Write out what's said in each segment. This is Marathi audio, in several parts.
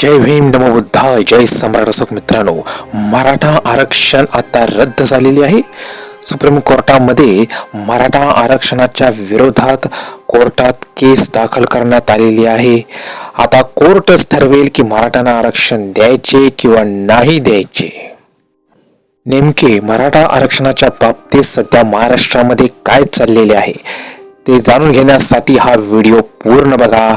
जय भीम नमो बुद्धाय जय सम्राट अशोक मित्रांनो. मराठा आरक्षण आता रद्द झालेले आहे. सुप्रीम कोर्टामध्ये मराठा आरक्षणाच्या विरोधात कोर्टात केस दाखल करण्यात आलेली आहे. आता कोर्टच ठरवेल की मराठ्यांना आरक्षण द्यायचे किंवा नाही द्यायचे. नेमके मराठा आरक्षणाच्या बाबतीत सध्या महाराष्ट्रामध्ये काय चाललेले आहे ते जाणून घेण्यासाठी हा व्हिडिओ पूर्ण बघा.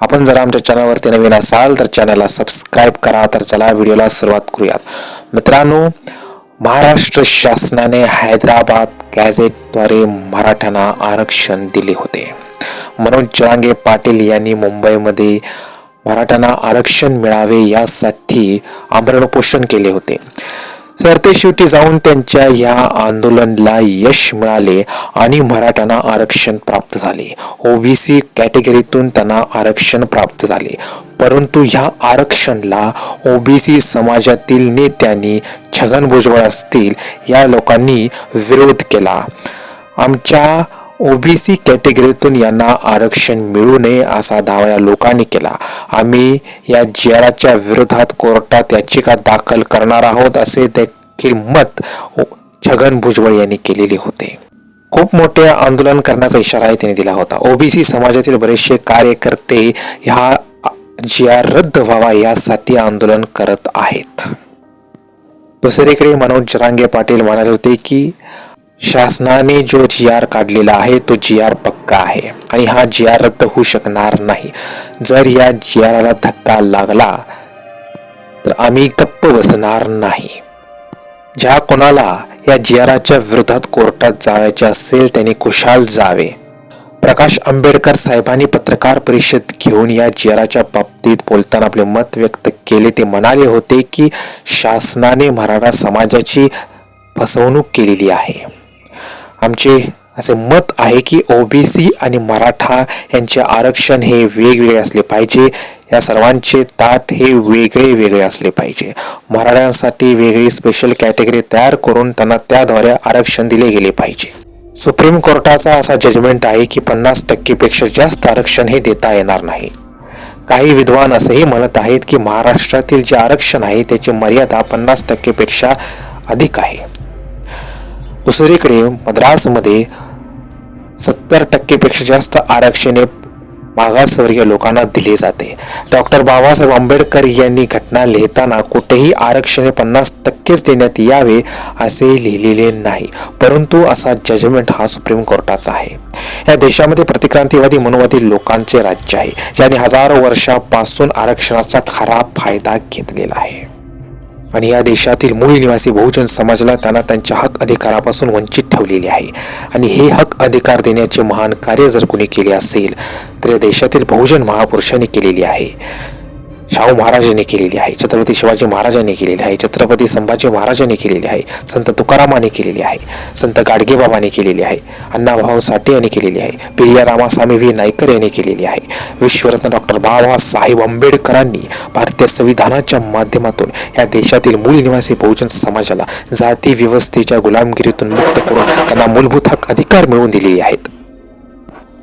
आपण जर आमच्या चॅनलवरती नवीन असाल तर चॅनलला सबस्क्राईब करा तर चला व्हिडिओला सुरुवात करूयात. मित्रांनो महाराष्ट्र शासनाने हैदराबाद गॅझेटद्वारे मराठ्यांना आरक्षण दिले होते. मनोज जरांगे पाटील यांनी मुंबईमध्ये मराठ्यांना आरक्षण मिळावे यासाठी आमरण उपोषण केले होते. सरतेशेवटी जाऊन त्यांच्या या आंदोलनाला यश मिळाले आणि मराठ्यांना आरक्षण प्राप्त झाले. ओबीसी कॅटेगरीतून त्यांना आरक्षण प्राप्त झाले. परंतु ह्या आरक्षणला ओबीसी समाजातील नेत्यांनी छगन भुजबळ असतील या लोकांनी विरोध केला. आमच्या ओबीसी कॅटेगरीतून यांना आरक्षण मिळू नये असा दावा या लोकांनी केला. आम्ही या जियाराच्या विरोधात कोर्टात याचिका दाखल करणार आहोत असे देखील मत छगन भुजबळ यांनी केलेले होते. खूप मोठे आंदोलन करण्याचा इशाराही त्यांनी दिला होता. ओबीसी समाजातील बरेचसे कार्यकर्ते ह्या जिया रद्द व्हावा यासाठी आंदोलन करत आहेत. दुसरीकडे मनोज जरांगे पाटील म्हणाले होते की शासनाने जो जी आर काढलेला आहे तो जी आर पक्का आहे. आणि हा जी आर रद्द होऊ शकणार नाही. जर या जी आरला धक्का लागला तर आम्ही गप्प बसणार नाही. ज्या कोणाला या जी आराच्या विरोधात कोर्टात जायचे असेल त्याने खुशाल जावे. प्रकाश आंबेडकर साहेबांनी पत्रकार परिषद घेऊन या जी आराच्या बाबतीत बोलताना आपले मत व्यक्त केले. ते म्हणाले होते की शासनाने मराठा समाजाची फसवणूक केलेली आहे. आमचे असे मत आहे की ओबीसी आणि मराठा यांचे आरक्षण हे वेगवेगळे असले पाहिजे. या सर्वांचे ताट हे वेगळे वेगळे असले पाहिजे. मराठ्यांसाठी वेगळी स्पेशल कॅटेगरी तयार करून त्यांना त्याद्वारे आरक्षण दिले गेले पाहिजे. सुप्रीम कोर्टाचा असा जजमेंट आहे की पन्नास टक्केपेक्षा जास्त आरक्षण हे देता येणार नाही. काही विद्वान असेही म्हणत आहेत की महाराष्ट्रातील जे आरक्षण आहे त्याची मर्यादा पन्नास टक्केपेक्षा अधिक आहे. दुसरीकडे मद्रासमध्ये सत्तर टक्केपेक्षा जास्त आरक्षणे मागासवर्गीय लोकांना दिले जाते. डॉक्टर बाबासाहेब आंबेडकर यांनी घटना लिहिताना कुठेही आरक्षणे पन्नास टक्केच देण्यात यावे असे लिहिलेले नाही परंतु असा जजमेंट हा सुप्रीम कोर्टाचा आहे. या देशामध्ये प्रतिक्रांतीवादी मनोवादी लोकांचे राज्य आहे ज्याने हजारो वर्षापासून आरक्षणाचा खरा फायदा घेतलेला आहे. आणि या देशातील मूळ निवासी बहुजन समाजाला त्यांना त्यांच्या हक अधिकारापासून वंचित ठेवलेले आहे. आणि हे हक अधिकार देण्याचे महान कार्य जर कोणी केले असेल तर या देशातील बहुजन महापुरुषांनी केलेली आहे. शाहू महाराजांनी केलेली आहे. छत्रपती शिवाजी महाराजांनी केलेली आहे. छत्रपती संभाजी महाराजांनी केलेली आहे. संत तुकारामाने केलेली आहे. संत गाडगेबाबाने केलेली आहे. अण्णाभाऊ साठे यांनी केलेली आहे. पेरिया रामास्वामी व्ही. नाईकर यांनी केलेली आहे. विश्वरत्न डॉक्टर बाबासाहेब आंबेडकरांनी भारतीय संविधानाच्या माध्यमातून या देशातील मूल निवासी बहुजन समाजाला जाती व्यवस्थेच्या गुलामगिरीतून मुक्त करून त्यांना मूलभूत हक अधिकार मिळवून दिलेले आहेत.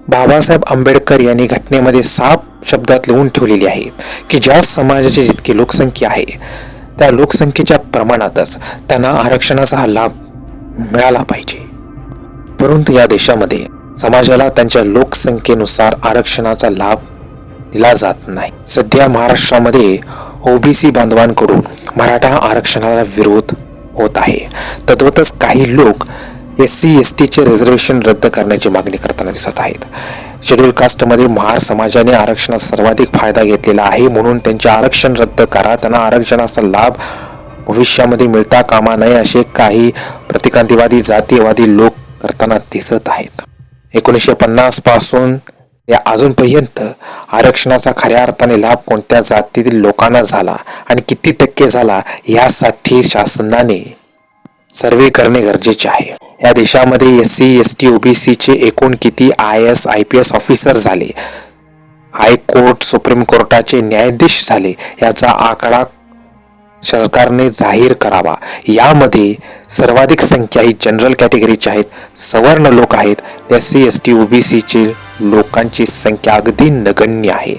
बाबासाहेब आंबेडकर यांनी घटनेमध्ये साफ शब्दात लिहून ठेवलेली आहे की ज्या समाजाची जितकी लोकसंख्या आहे त्या लोकसंख्येच्या प्रमाणातच त्यांना आरक्षणाचा हा लाभ मिळाला पाहिजे. परंतु या देशामध्ये समाजाला त्यांच्या लोकसंख्येनुसार आरक्षणाचा लाभ दिला जात नाही. सध्या महाराष्ट्रामध्ये ओबीसी बांधवांकडून मराठा आरक्षणाला विरोध होत आहे. तद्वतच काही लोक एस सी एस टीचे रिझर्वेशन रद्द करण्याची मागणी करताना दिसत आहेत. शेड्यूल कास्टमध्ये महार समाजाने आरक्षणाचा सर्वाधिक फायदा घेतलेला आहे म्हणून त्यांचे आरक्षण रद्द करा. त्यांना आरक्षणाचा लाभ भविष्यामध्ये मिळता कामा नये असे काही प्रतिक्रांतीवादी जातीयवादी लोक करताना दिसत आहेत. एकोणीसशे पन्नासपासून या अजूनपर्यंत आरक्षणाचा खऱ्या अर्थाने लाभ कोणत्या जातीतील लोकांना झाला आणि किती टक्के झाला यासाठी शासनाने सर्वे करणे गरजेचे आहे. या देशामध्ये एस सी एस टी ओबीसीचे एकूण किती I S I P S officer झाले? हायकोर्ट सुप्रीम कोर्टाचे न्यायाधीश झाले. याचा आकडा सरकारने जाहीर करावा. यामध्ये सर्वाधिक संख्या ही जनरल कॅटेगरीची आहेत. सवर्ण लोक आहेत. एस सी एस टी ओबीसीचे लोकांची संख्या अगदी नगण्य आहे.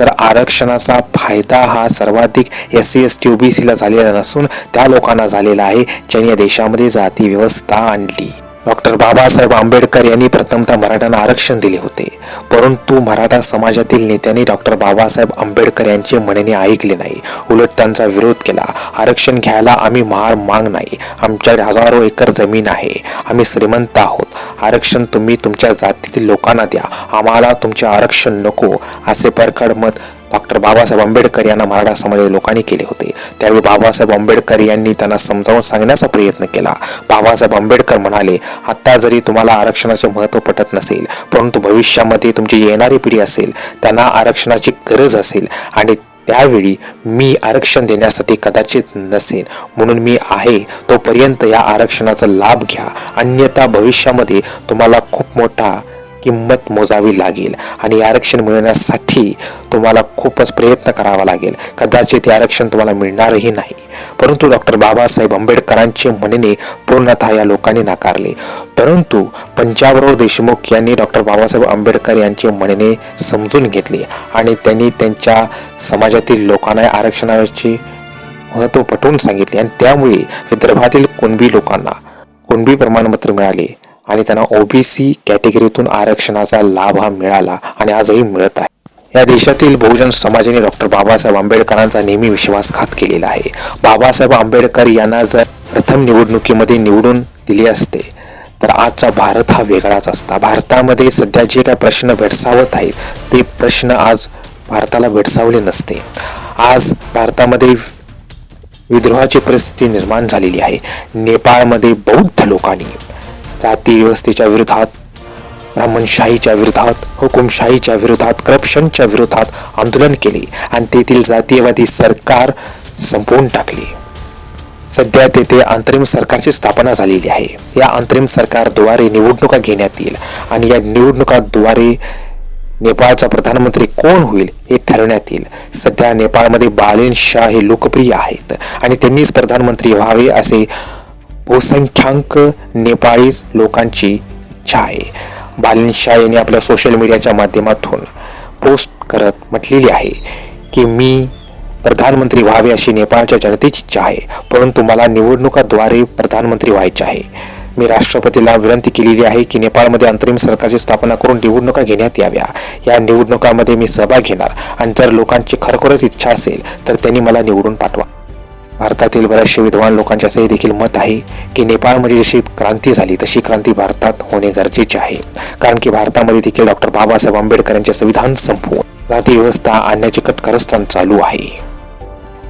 तर आरक्षणाचा फायदा हा सर्वाधिक एस सी एस टी ओबीसीला झालेला नसून त्या लोकांना झालेला आहे. ज्यांनी या देशामध्ये जाती व्यवस्था आणली. डॉक्टर बाबासाहेब आंबेडकर यांनी प्रथमतः मराठ्यांना आरक्षण दिले होते. परंतु मराठा समाजातील नेत्यांनी डॉक्टर बाबासाहेब आंबेडकर यांचे म्हणणे ऐकले नाही. उलट त्यांचा विरोध केला. आरक्षण घ्यायला आम्ही महार माग नाही. आमच्याकडे हजारो एकर जमीन आहे. आम्ही श्रीमंत आहोत. आरक्षण तुम्ही तुमच्या जातीतील लोकांना द्या. आम्हाला तुमचे आरक्षण नको. असे परखड मत डॉक्टर बाबासाहेब आंबेडकर यांना मराठा समाजातील लोकांनी केले होते. त्यावेळी बाबासाहेब आंबेडकर यांनी त्यांना समजावून सांगण्याचा प्रयत्न केला. बाबासाहेब आंबेडकर म्हणाले आता जरी तुम्हाला आरक्षणाचे महत्त्व पटत नसेल परंतु भविष्यामध्ये तुमची येणारी पिढी असेल त्यांना आरक्षणाची गरज असेल आणि त्यावेळी मी आरक्षण देण्यासाठी कदाचित नसेन. म्हणून मी आहे. तोपर्यंत या आरक्षणाचा लाभ घ्या. अन्यथा भविष्यामध्ये तुम्हाला खूप मोठा किंमत मोजावी लागेल आणि आरक्षण मिळवण्यासाठी तुम्हाला खूपच प्रयत्न करावा लागेल. कदाचित हे आरक्षण तुम्हाला मिळणारही नाही. परंतु डॉक्टर बाबासाहेब आंबेडकरांचे म्हणणे पूर्णतः या लोकांनी नाकारले. परंतु पंजाबराव देशमुख यांनी डॉक्टर बाबासाहेब आंबेडकर यांचे म्हणणे समजून घेतले आणि त्यांनी त्यांच्या समाजातील लोकांना आरक्षणाचे महत्त्व पटवून सांगितले आणि त्यामुळे विदर्भातील कुणबी लोकांना कुणबी प्रमाणपत्र मिळाले. आणि त्यांना ओबीसी कॅटेगरीतून आरक्षणाचा लाभ हा मिळाला आणि आजही मिळत आहे. या देशातील बहुजन समाजाने डॉक्टर बाबासाहेब आंबेडकरांचा नेहमी विश्वासघात केलेला आहे. बाबासाहेब आंबेडकर यांना जर प्रथम निवडणुकीमध्ये निवडून दिले असते तर आजचा भारत हा वेगळाच असता. भारतामध्ये सध्या जे काही प्रश्न भेडसावत आहेत ते प्रश्न आज भारताला भेडसावले नसते. आज भारतामध्ये विद्रोहाची परिस्थिती निर्माण झालेली आहे. नेपाळमध्ये बौद्ध लोकांनी जाती व्यवस्थेच्या विरोधात ब्राह्मणशाहीच्या विरोधात हुकुमशाहीच्या विरोधात करप्शनच्या विरोधात आंदोलन केले आणि तेथील जातीयवादी सरकार संपवून टाकले. सध्या तेथे अंतरिम सरकारची स्थापना झालेली आहे. या अंतरिम सरकारद्वारे निवडणुका घेण्यात येईल आणि या निवडणुकाद्वारे नेपाळचा प्रधानमंत्री कोण होईल हे ठरवण्यात येईल. सध्या नेपाळमध्ये बालेन शाह हे लोकप्रिय आहेत आणि त्यांनीच प्रधानमंत्री व्हावे असे बहुसंख्याक नेपाळी लोकांची इच्छा आहे. बालिन शाह यांनी आपल्या सोशल मीडियाच्या माध्यमातून पोस्ट करत म्हटलेली आहे की मी प्रधानमंत्री व्हावे अशी नेपाळच्या जनतेची इच्छा आहे परंतु मला निवडणुकाद्वारे प्रधानमंत्री व्हायचे आहे. मी राष्ट्रपतीला विनंती केलेली आहे की नेपाळमध्ये अंतरिम सरकारची स्थापना करून निवडणुका घेण्यात याव्या. या निवडणुकांमध्ये मी सहभाग घेणार. आणि जर लोकांची खरोखरच इच्छा असेल तर त्यांनी मला निवडून पाठवा. भारतातील बऱ्याचशे विद्वान लोकांचे असे देखील मत आहे की नेपाळमध्ये जशी क्रांती झाली तशी क्रांती भारतात होणे गरजेचे आहे. कारण की भारतामध्ये देखील डॉक्टर बाबासाहेब आंबेडकर यांचे संविधान संपवून जाती व्यवस्था आणण्याचे कटकरस्थान चालू आहे.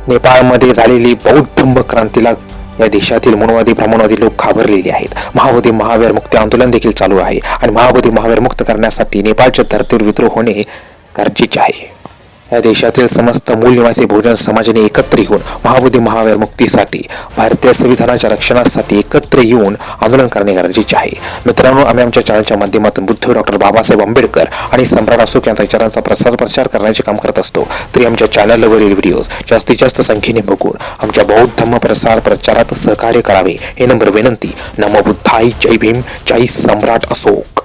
नेपाळमध्ये झालेली बौद्ध क्रांतीला या देशातील मनवादी भ्रमणवादी लोक घाबरलेले आहेत. महाबोधी महावीर मुक्ती आंदोलन देखील चालू आहे आणि महाबोधी महावीर मुक्त करण्यासाठी नेपाळच्या धर्तीवर विद्रोह होणे गरजेचे आहे. या देशातील समस्त मूल निवासी समाजाने एकत्र येऊन महाबोधी महावीर मुक्तीसाठी भारतीय संविधानाच्या रक्षणासाठी एकत्र येऊन आंदोलन करणे गरजेचे आहे. मित्रांनो आम्ही आमच्या चॅनलच्या माध्यमातून बुद्ध डॉक्टर बाबासाहेब आंबेडकर आणि सम्राट अशोक यांच्या विचारांचा प्रसार प्रचार करण्याचे काम करत असतो. तरी आमच्या चॅनलवरील व्हिडिओज जास्तीत जास्त संख्येने बघून आमच्या बौद्ध धम्म प्रसार प्रचारात सहकार्य करावे हे नम्र विनंती. नमो बुद्धाई जय भीम जय सम्राट अशोक.